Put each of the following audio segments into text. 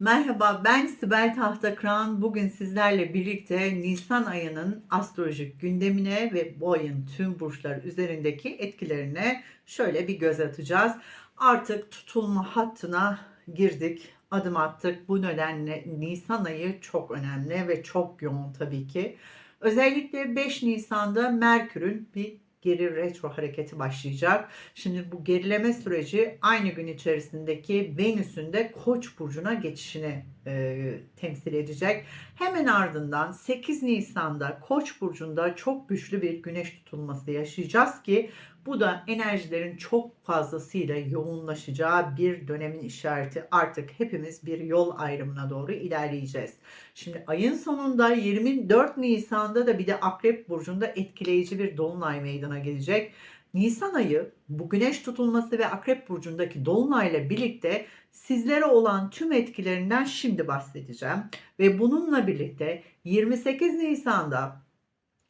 Merhaba, ben Sibel Tahtakıran. Bugün sizlerle birlikte Nisan ayının astrolojik gündemine ve bu ayın tüm burçlar üzerindeki etkilerine şöyle bir göz atacağız. Artık tutulma hattına girdik, adım attık. Bu nedenle Nisan ayı çok önemli ve çok yoğun tabii ki. Özellikle 5 Nisan'da Merkür'ün bir geri retro hareketi başlayacak. Şimdi bu gerileme süreci aynı gün içerisindeki Venüs'ün de Koç burcuna geçişini e, temsil edecek. Hemen ardından 8 Nisan'da Koç burcunda çok güçlü bir güneş tutulması yaşayacağız ki bu da enerjilerin çok fazlasıyla yoğunlaşacağı bir dönemin işareti. Artık hepimiz bir yol ayrımına doğru ilerleyeceğiz. Şimdi ayın sonunda 24 Nisan'da da bir de Akrep Burcu'nda etkileyici bir dolunay meydana gelecek. Nisan ayı bu güneş tutulması ve Akrep Burcu'ndaki dolunayla birlikte sizlere olan tüm etkilerinden şimdi bahsedeceğim. Ve bununla birlikte 28 Nisan'da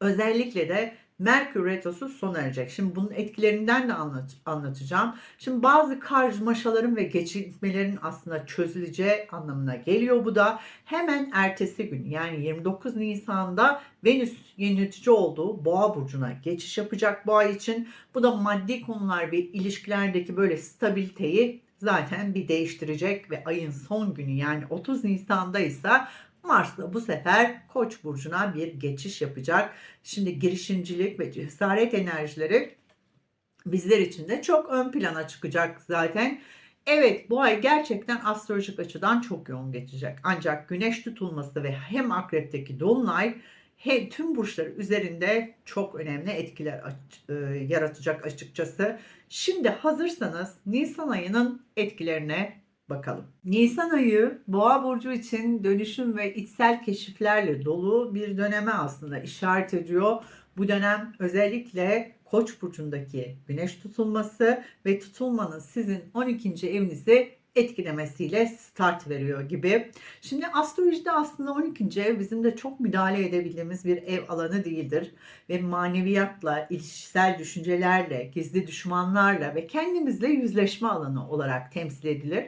özellikle de Merkür Retrosu sona erecek. Şimdi bunun etkilerinden de anlat, anlatacağım. Şimdi bazı karmaşaların ve geçirmelerin aslında çözüleceği anlamına geliyor bu da. Hemen ertesi gün yani 29 Nisan'da Venüs yönetici olduğu Boğa burcuna geçiş yapacak ay için. Bu da maddi konular ve ilişkilerdeki böyle stabiliteyi zaten bir değiştirecek ve ayın son günü yani 30 Nisan'da ise Mars da bu sefer Koç burcuna bir geçiş yapacak. Şimdi girişimcilik ve cesaret enerjileri bizler için de çok ön plana çıkacak zaten. Evet bu ay gerçekten astrolojik açıdan çok yoğun geçecek. Ancak güneş tutulması ve hem akrepteki dolunay hem tüm burçlar üzerinde çok önemli etkiler aç- e, yaratacak açıkçası. Şimdi hazırsanız Nisan ayının etkilerine bakalım. Nisan ayı Boğa burcu için dönüşüm ve içsel keşiflerle dolu bir döneme aslında işaret ediyor. Bu dönem özellikle Koç burcundaki güneş tutulması ve tutulmanın sizin 12. evinizi etkilemesiyle start veriyor gibi. Şimdi astrolojide aslında 12. ev bizim de çok müdahale edebildiğimiz bir ev alanı değildir. Ve maneviyatla, ilişkisel düşüncelerle, gizli düşmanlarla ve kendimizle yüzleşme alanı olarak temsil edilir.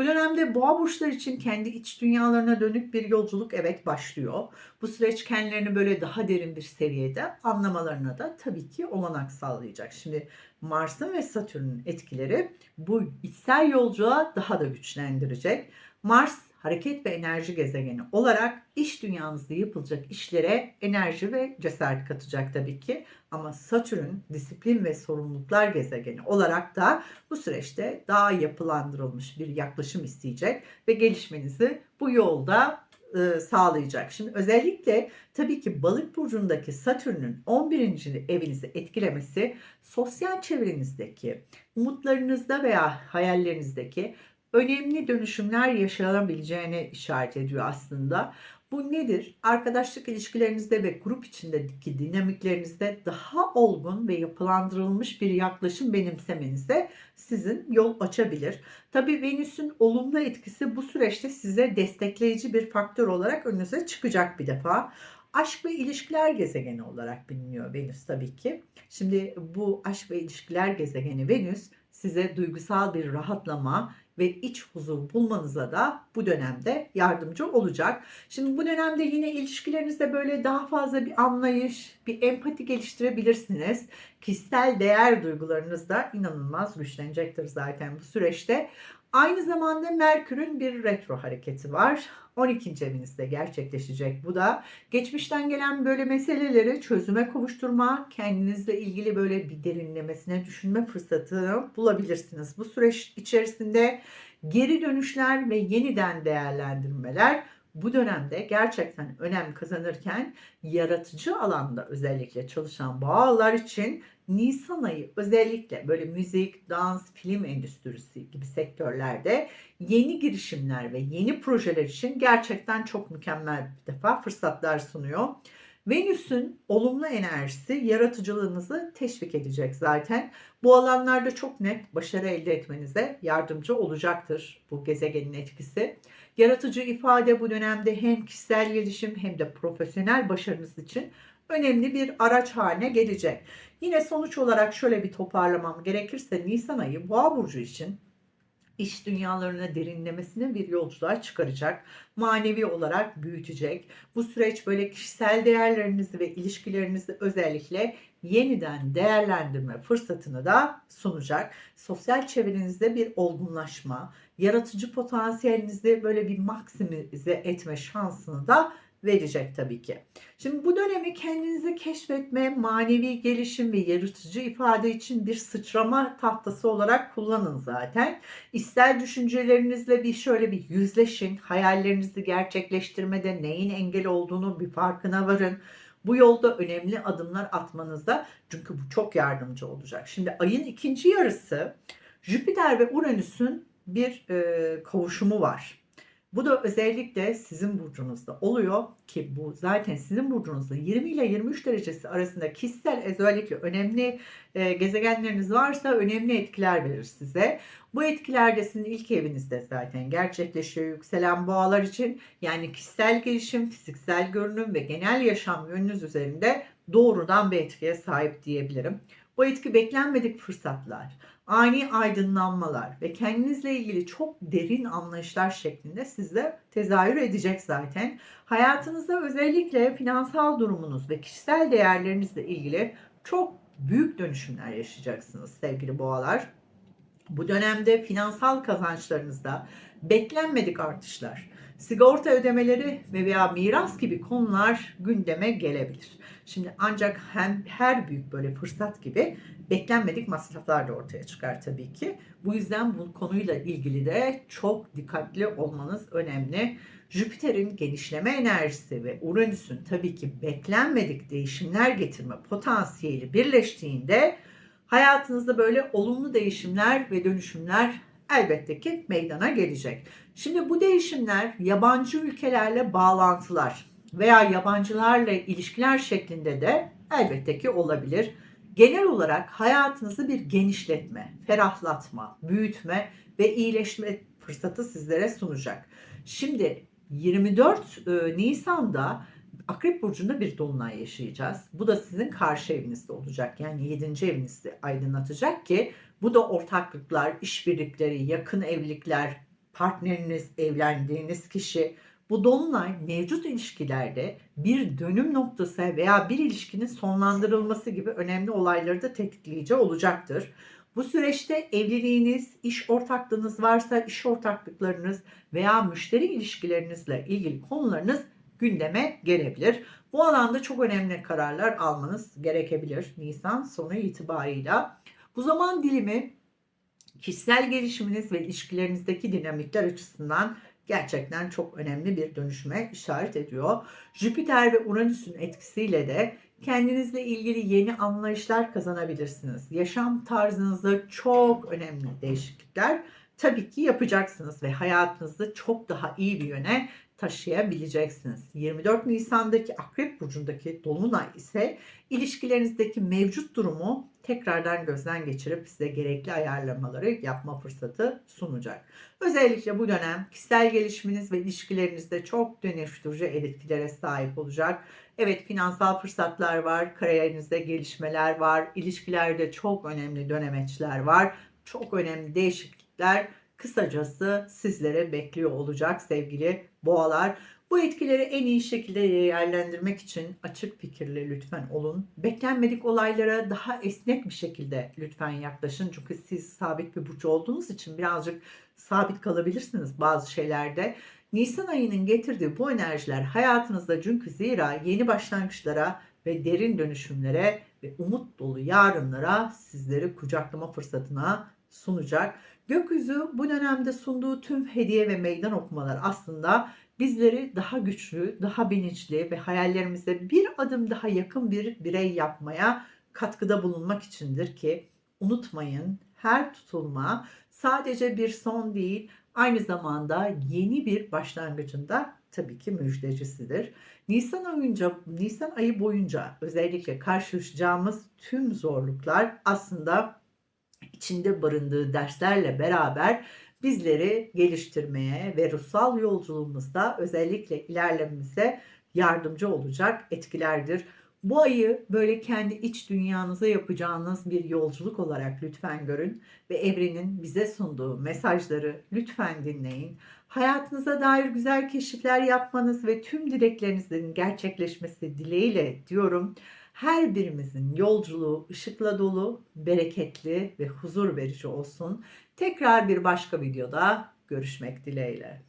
Bu dönemde boğa burçları için kendi iç dünyalarına dönük bir yolculuk evet başlıyor. Bu süreç kendilerini böyle daha derin bir seviyede anlamalarına da tabii ki olanak sağlayacak. Şimdi Mars'ın ve Satürn'ün etkileri bu içsel yolculuğa daha da güçlendirecek. Mars hareket ve enerji gezegeni olarak iş dünyanızda yapılacak işlere enerji ve cesaret katacak tabii ki. Ama Satürn disiplin ve sorumluluklar gezegeni olarak da bu süreçte daha yapılandırılmış bir yaklaşım isteyecek ve gelişmenizi bu yolda e, sağlayacak. Şimdi özellikle tabii ki balık burcundaki Satürn'ün 11. evinizi etkilemesi sosyal çevrenizdeki, umutlarınızda veya hayallerinizdeki önemli dönüşümler yaşanabileceğine işaret ediyor aslında. Bu nedir? Arkadaşlık ilişkilerinizde ve grup içindeki dinamiklerinizde daha olgun ve yapılandırılmış bir yaklaşım benimsemenize sizin yol açabilir. Tabii Venüs'ün olumlu etkisi bu süreçte size destekleyici bir faktör olarak önünüze çıkacak bir defa. Aşk ve ilişkiler gezegeni olarak biliniyor Venüs tabii ki. Şimdi bu aşk ve ilişkiler gezegeni Venüs size duygusal bir rahatlama ve iç huzur bulmanıza da bu dönemde yardımcı olacak. Şimdi bu dönemde yine ilişkilerinizde böyle daha fazla bir anlayış, bir empati geliştirebilirsiniz. Kişisel değer duygularınız da inanılmaz güçlenecektir zaten bu süreçte. Aynı zamanda Merkür'ün bir retro hareketi var. 12. evinizde gerçekleşecek bu da. Geçmişten gelen böyle meseleleri çözüme kavuşturma, kendinizle ilgili böyle bir derinlemesine düşünme fırsatı bulabilirsiniz. Bu süreç içerisinde geri dönüşler ve yeniden değerlendirmeler bu dönemde gerçekten önem kazanırken yaratıcı alanda özellikle çalışan bağlar için Nisan ayı özellikle böyle müzik, dans, film endüstrisi gibi sektörlerde yeni girişimler ve yeni projeler için gerçekten çok mükemmel bir defa fırsatlar sunuyor. Venüs'ün olumlu enerjisi yaratıcılığınızı teşvik edecek zaten. Bu alanlarda çok net başarı elde etmenize yardımcı olacaktır bu gezegenin etkisi. Yaratıcı ifade bu dönemde hem kişisel gelişim hem de profesyonel başarınız için önemli bir araç haline gelecek. Yine sonuç olarak şöyle bir toparlamam gerekirse Nisan ayı Boğa burcu için iş dünyalarına derinlemesine bir yolculuğa çıkaracak, manevi olarak büyütecek. Bu süreç böyle kişisel değerlerinizi ve ilişkilerinizi özellikle yeniden değerlendirme fırsatını da sunacak. Sosyal çevrenizde bir olgunlaşma, yaratıcı potansiyelinizi böyle bir maksimize etme şansını da verecek tabii ki. Şimdi bu dönemi kendinizi keşfetme, manevi gelişim ve yaratıcı ifade için bir sıçrama tahtası olarak kullanın zaten. İster düşüncelerinizle bir şöyle bir yüzleşin, hayallerinizi gerçekleştirmede neyin engel olduğunu bir farkına varın. Bu yolda önemli adımlar atmanızda çünkü bu çok yardımcı olacak. Şimdi ayın ikinci yarısı Jüpiter ve Uranüs'ün bir e, kavuşumu var. Bu da özellikle sizin burcunuzda oluyor ki bu zaten sizin burcunuzda 20 ile 23 derecesi arasında kişisel özellikle önemli e, gezegenleriniz varsa önemli etkiler verir size. Bu etkiler de sizin ilk evinizde zaten gerçekleşiyor yükselen boğalar için. Yani kişisel gelişim, fiziksel görünüm ve genel yaşam yönünüz üzerinde doğrudan bir etkiye sahip diyebilirim. Bu etki beklenmedik fırsatlar, ani aydınlanmalar ve kendinizle ilgili çok derin anlayışlar şeklinde sizde tezahür edecek zaten. Hayatınızda özellikle finansal durumunuz ve kişisel değerlerinizle ilgili çok büyük dönüşümler yaşayacaksınız sevgili boğalar. Bu dönemde finansal kazançlarınızda beklenmedik artışlar, sigorta ödemeleri ve veya miras gibi konular gündeme gelebilir. Şimdi ancak hem her büyük böyle fırsat gibi beklenmedik masraflar da ortaya çıkar tabii ki. Bu yüzden bu konuyla ilgili de çok dikkatli olmanız önemli. Jüpiter'in genişleme enerjisi ve Uranüs'ün tabii ki beklenmedik değişimler getirme potansiyeli birleştiğinde hayatınızda böyle olumlu değişimler ve dönüşümler elbette ki meydana gelecek. Şimdi bu değişimler yabancı ülkelerle bağlantılar veya yabancılarla ilişkiler şeklinde de elbette ki olabilir. Genel olarak hayatınızı bir genişletme, ferahlatma, büyütme ve iyileşme fırsatı sizlere sunacak. Şimdi 24 e, Nisan'da Akrep Burcu'nda bir dolunay yaşayacağız. Bu da sizin karşı evinizde olacak. Yani 7. evinizde aydınlatacak ki bu da ortaklıklar, işbirlikleri, yakın evlilikler, partneriniz, evlendiğiniz kişi. Bu dolunay mevcut ilişkilerde bir dönüm noktası veya bir ilişkinin sonlandırılması gibi önemli olayları da tetikleyici olacaktır. Bu süreçte evliliğiniz, iş ortaklığınız varsa iş ortaklıklarınız veya müşteri ilişkilerinizle ilgili konularınız gündeme gelebilir. Bu alanda çok önemli kararlar almanız gerekebilir Nisan sonu itibarıyla. Bu zaman dilimi kişisel gelişiminiz ve ilişkilerinizdeki dinamikler açısından gerçekten çok önemli bir dönüşüme işaret ediyor. Jüpiter ve Uranüs'ün etkisiyle de kendinizle ilgili yeni anlayışlar kazanabilirsiniz. Yaşam tarzınızda çok önemli değişiklikler tabii ki yapacaksınız ve hayatınızı çok daha iyi bir yöne taşıyabileceksiniz. 24 Nisan'daki Akrep Burcu'ndaki Dolunay ise ilişkilerinizdeki mevcut durumu tekrardan gözden geçirip size gerekli ayarlamaları yapma fırsatı sunacak. Özellikle bu dönem kişisel gelişiminiz ve ilişkilerinizde çok dönüştürücü etkilere sahip olacak. Evet finansal fırsatlar var, kariyerinizde gelişmeler var, ilişkilerde çok önemli dönemeçler var, çok önemli değişiklikler kısacası sizlere bekliyor olacak sevgili boğalar. Bu etkileri en iyi şekilde değerlendirmek için açık fikirli lütfen olun. Beklenmedik olaylara daha esnek bir şekilde lütfen yaklaşın. Çünkü siz sabit bir burcu olduğunuz için birazcık sabit kalabilirsiniz bazı şeylerde. Nisan ayının getirdiği bu enerjiler hayatınızda çünkü zira yeni başlangıçlara ve derin dönüşümlere ve umut dolu yarınlara sizleri kucaklama fırsatına sunacak. Gökyüzü bu dönemde sunduğu tüm hediye ve meydan okumalar aslında bizleri daha güçlü, daha bilinçli ve hayallerimize bir adım daha yakın bir birey yapmaya katkıda bulunmak içindir ki unutmayın her tutulma sadece bir son değil aynı zamanda yeni bir başlangıcında tabii ki müjdecisidir. Nisan ayınca Nisan ayı boyunca özellikle karşılaşacağımız tüm zorluklar aslında içinde barındığı derslerle beraber bizleri geliştirmeye ve ruhsal yolculuğumuzda özellikle ilerlememize yardımcı olacak etkilerdir. Bu ayı böyle kendi iç dünyanıza yapacağınız bir yolculuk olarak lütfen görün ve evrenin bize sunduğu mesajları lütfen dinleyin. Hayatınıza dair güzel keşifler yapmanız ve tüm dileklerinizin gerçekleşmesi dileğiyle diyorum. Her birimizin yolculuğu ışıkla dolu, bereketli ve huzur verici olsun. Tekrar bir başka videoda görüşmek dileğiyle.